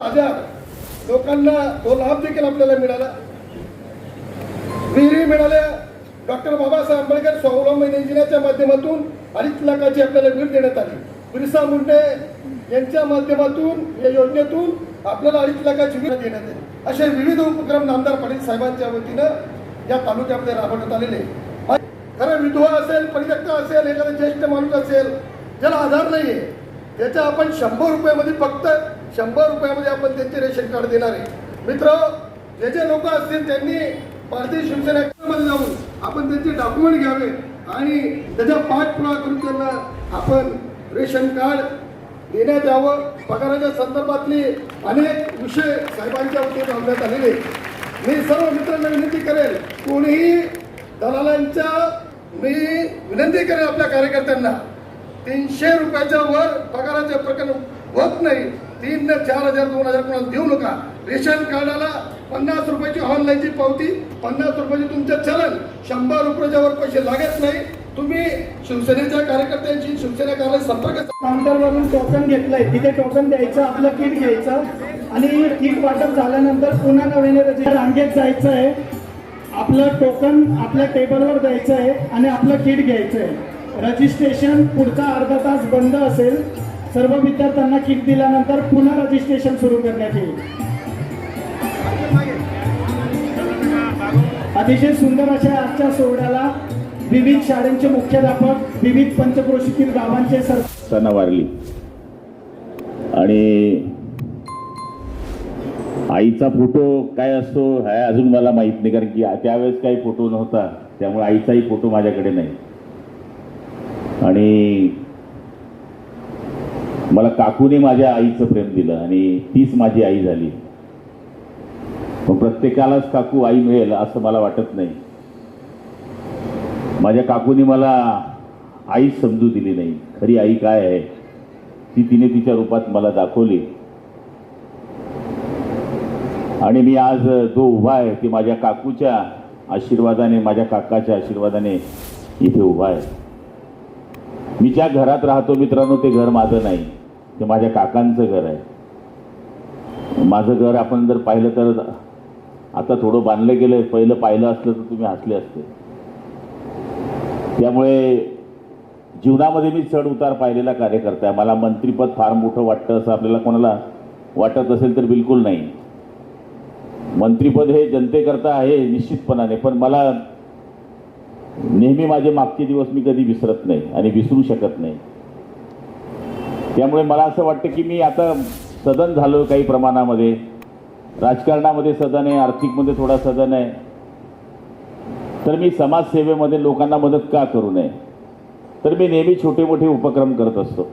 हजार लोकांना तो लाभ देखील आपल्याला मिळाला. विहिरी मिळाल्या. डॉक्टर बाबासाहेब आंबेडकर स्वावलंबन योजनेच्या माध्यमातून अडीच लाखाची आपल्याला वीर देण्यात आली. बिरसा मुंडे यांच्या माध्यमातून या योजनेतून आपल्याला अडीच लाखाची वीर देण्यात आली. असे विविध उपक्रम नामदार पाटील साहेबांच्या वतीनं या तालुक्यामध्ये राबवण्यात आलेले खरं विधवा असेल परित्यक्ता असेल एखादा ज्येष्ठ माणूस असेल ज्याला आधार नाहीये त्याच्या आपण शंभर रुपयामध्ये फक्त शंभर रुपयामध्ये आपण त्यांचे रेशन कार्ड देणार आहे. मित्र जे जे लोक असतील त्यांनी भारतीय शिवसेना मध्ये जाऊन आपण त्यांचे डॉक्युमेंट घ्यावे आणि त्याचा पाठपुरावा करून त्यांना आपण रेशन कार्ड देण्यात यावं. पगाराच्या संदर्भातले अनेक विषय साहेबांच्या वतीने आणण्यात आलेले मी सर्व मित्रांना विनंती करेल कोणीही दलालांच्या मी विनंती करेल आपल्या कार्यकर्त्यांना तीनशे रुपयाच्या वर पगाराचे प्रकरण होत नाही. तीन ते चार हजार दोन हजार कोणाला देऊ नका. रेशन कार्डाला पन्नास रुपयाची ऑनलाईनची पावती पन्नास रुपयाची तुमचं चलन. शंभर रुपयाच्यावर पैसे लागत नाही. तुम्ही शिवसेनेच्या कार्यकर्त्यांशी शिवसेना कार्यालय संपर्क काउंटरवरून टोकन घेतलंय. तिथे टोकन द्यायचं आपलं किट घ्यायचं आणि किट वाटप झाल्यानंतर पुन्हा नव्याने रांगेत जायचं आहे आपलं टोकन आपल्या टेबलवर द्यायचं आहे आणि आपलं किट घ्यायचं आहे रजिस्ट्रेशन पुढचा अर्धा तास बंद असेल. सर्व विद्यार्थ्यांना किट दिल्यानंतर पुन्हा रजिस्ट्रेशन सुरू करण्यात येईल. अतिशय सुंदर अशा आजच्या सोहळ्याला विविध शाळेंचे मुख्याध्यापक विविध पंचक्रोशीतील गावांचे सर सणवारली आणि आईचा फोटो काय असतो हे अजून मला माहीत नाही कारण की त्यावेळेस काही फोटो नव्हता त्यामुळे आईचाही फोटो माझ्याकडे नाही. आणि मला काकूने माझ्या आईचं प्रेम दिलं आणि तीच माझी आई झाली. मग प्रत्येकालाच काकू आई मिळेल असं मला वाटत नाही. माझ्या काकूने मला आईच समजू दिली नाही. खरी आई काय आहे? ती तिने तिच्या रूपात मला दाखवली. आणि मी आज जो उभा आहे ते माझ्या काकूच्या आशीर्वादाने माझ्या काकाच्या आशीर्वादाने इथे उभा आहे. मी ज्या घरात राहतो मित्रांनो ते घर माझं नाही. ते माझ्या काकांचं घर आहे. माझं घर आपण जर पाहिलं तर आता थोडं बांधलं गेलं पहिलं पाहिलं असलं तर तुम्ही हसले असते. त्यामुळे जीवनामध्ये मी चढ उतार पाहिलेला कार्यकर्ता आहे. मला मंत्रीपद फार मोठं वाटतं असं आपल्याला कोणाला वाटत असेल तर बिलकुल नाही. मंत्रीपद हे जनतेकरता आहे निश्चितपणाने पण मला नेहमी माझे मागचे दिवस मी कधी विसरत नाही आणि विसरू शकत नाही. त्यामुळे मला असं वाटतं की मी आता सदन झालो काही प्रमाणामध्ये. राजकारणामध्ये सदन आहे आर्थिकमध्ये थोडा सदन आहे. तर मी समाजसेवेमध्ये लोकांना मदत का करू नये? तर मी नेहमी छोटे मोठे उपक्रम करत असतो.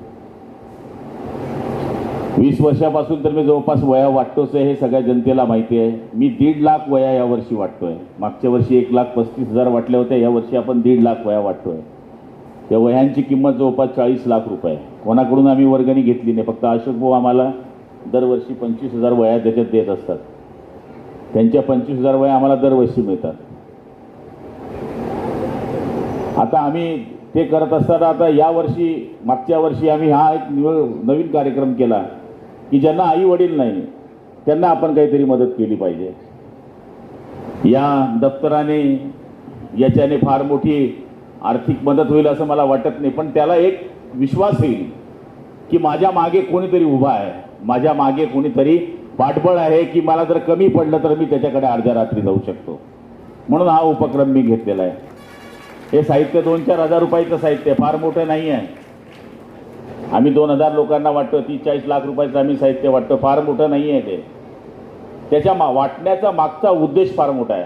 वीस वर्षापासून तर मी जवळपास वया वाटतोच आहे हे सगळ्या जनतेला माहिती आहे. मी दीड लाख वया यावर्षी वाटतोय. मागच्या वर्षी एक लाख पस्तीस हजार वाटल्या होत्या यावर्षी आपण दीड लाख वया वाटतोय. त्या वह्यांची किंमत जवळपास चाळीस लाख रुपये. कोणाकडून आम्ही वर्गणी घेतली नाही फक्त अशोक भाऊ आम्हाला दरवर्षी पंचवीस हजार वया त्याच्यात देत असतात. त्यांच्या पंचवीस हजार वया आम्हाला दरवर्षी मिळतात. आता आम्ही ते करत असताना आता यावर्षी मागच्या वर्षी आम्ही हा एक नवीन कार्यक्रम केला की ज्यांना आई वडील नाही त्यांना आपण काहीतरी मदत केली पाहिजे. या दप्तराने याच्याने फार मोठी आर्थिक मदत होईल असं मला वाटत नाही. पण त्याला एक विश्वास येईल की माझ्या मागे कोणीतरी उभा आहे. माझ्या मागे कोणीतरी पाठबळ आहे की मला जर कमी पडलं तर मी त्याच्याकडे अर्ध्या रात्री जाऊ शकतो. म्हणून हा उपक्रम मी घेतलेला आहे. हे साहित्य दोन चार हजार रुपयाचं साहित्य फार मोठं नाही आहे. आम्ही दोन हजार लोकांना वाटतो तीस चाळीस लाख रुपयाचं आम्ही साहित्य वाटतो. फार मोठं नाही आहे ते. त्याच्या मा वाटण्याचा मागचा उद्देश फार मोठा आहे.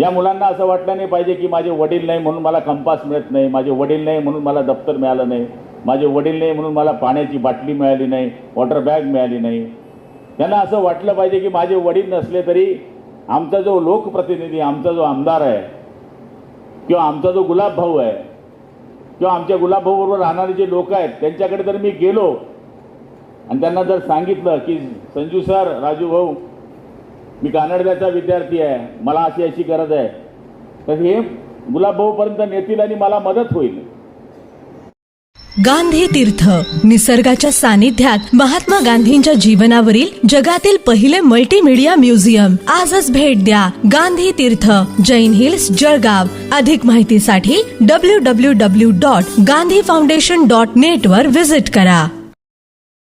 या मुलांना असं वाटलं नाही पाहिजे की माझे वडील नाही म्हणून मला कंपास मिळत नाही माझे वडील नाही म्हणून मला दप्तर मिळालं नाही माझे वडील नाही म्हणून मला पाण्याची बाटली मिळाली नाही वॉटर बॅग मिळाली नाही. त्यांना असं वाटलं पाहिजे की माझे वडील नसले तरी आमचा जो लोकप्रतिनिधी आमचा जो आमदार आहे किंवा आमचा जो गुलाब भाऊ आहे किंवा आमच्या गुलाब बरोबर राहणारे जे लोक आहेत त्यांच्याकडे जर मी गेलो आणि त्यांना जर सांगितलं की संजू सर राजू भाऊ मी कानडव्याचा विद्यार्थी आहे. मला अशी अशी गरज आहे. तर हे गुलाबभाऊपर्यंत नेतील आणि मला मदत होईल. गांधी तीर्थ निसर्गाच्या सानिध्यात महात्मा गांधींच्या जीवनावरील जगातील पहिले मल्टीमीडिया म्युझियम आजच भेट द्या गांधी तीर्थ जैन हिल्स जळगाव. अधिक माहितीसाठी W W W dot Gandhi foundation dot net वर विजिट करा.